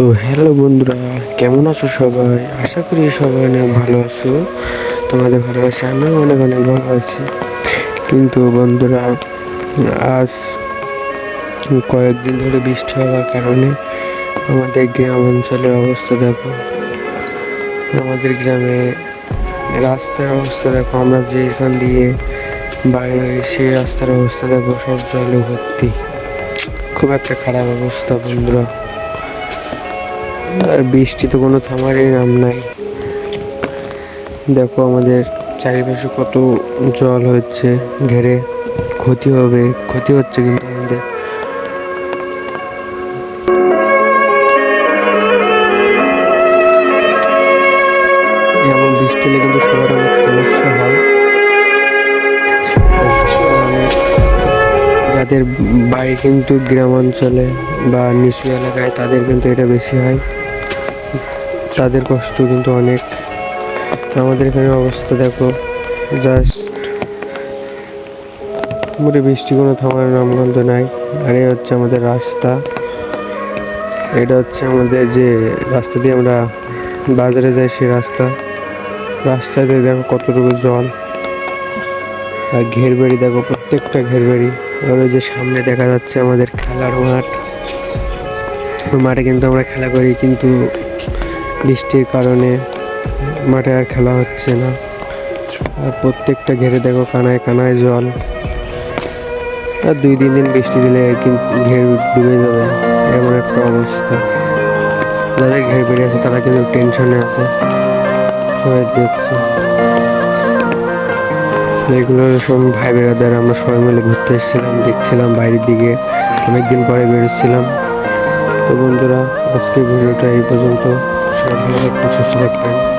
তো হ্যালো বন্ধুরা, কেমন আছো সবাই? আশা করি সবাই অনেক ভালো আছো। তোমাদের ভালোবাসা আমিও অনেক অনেক ভালো আছি। কিন্তু বন্ধুরা, আজ কয়েকদিন ধরে বৃষ্টি হওয়ার কারণে আমাদের গ্রাম অঞ্চলের অবস্থা দেখো। আমাদের গ্রামে রাস্তার অবস্থা দেখো, আমরা যেখান দিয়ে বাইরে সেই রাস্তার অবস্থা দেখো, সব জলে ভর্তি। খুব একটা খারাপ অবস্থা বন্ধুরা। আর বৃষ্টি তো কোনো থামারই নাম নাই। দেখো আমাদের চারিপাশে কত জল হচ্ছে, ঘেরে ক্ষতি হবে, ক্ষতি হচ্ছে কিন্তু আমাদের। এমন বৃষ্টি হলে কিন্তু সবার অনেক সমস্যা হয়। অনেক যাদের বাড়ি কিন্তু গ্রাম অঞ্চলে বা নিচু এলাকায় তাদের কিন্তু এটা বেশি হয়। তাদের কষ্ট কিন্তু অনেক। আমাদের এখানে অবস্থা দেখো জাস্ট মোটে বৃষ্টি কোনো থামার নামগন্ধ নাই। আর এই হচ্ছে আমাদের রাস্তা। এটা হচ্ছে আমাদের যে রাস্তা দিয়ে আমরা বাজারে যাই সেই রাস্তা। রাস্তাতে দেখো কতটুকু জল। আর ঘের ঘেরবাড়ি দেখো, প্রত্যেকটা ঘেরবাড়ি আর ওই যে সামনে দেখা যাচ্ছে আমাদের খেলার মাঠ। মাঠে কিন্তু আমরা খেলা করি, কিন্তু বৃষ্টির কারণে মাঠে আর খেলা হচ্ছে না। আর প্রত্যেকটা ঘেরে দেখো কানায় কানায় জল। আর দুই, তিন দিন বৃষ্টি দিলে ঘের ডুবে যাবে, এমন একটা অবস্থা। যাদের ঘের বেড়ে আছে তারা কিন্তু টেনশনে আছে। সবাই দেখছে। এগুলো সব ভাই বেড়াদের আমরা সবাই মিলে ঘুরতে এসেছিলাম, দেখছিলাম বাইরের দিকে। অনেকদিন পরে বেরোচ্ছিলাম। তো বন্ধুরা আজকে ভিডিওটা এই পর্যন্ত। সবাই ভালো থাকবেন সুস্থ থাকবেন।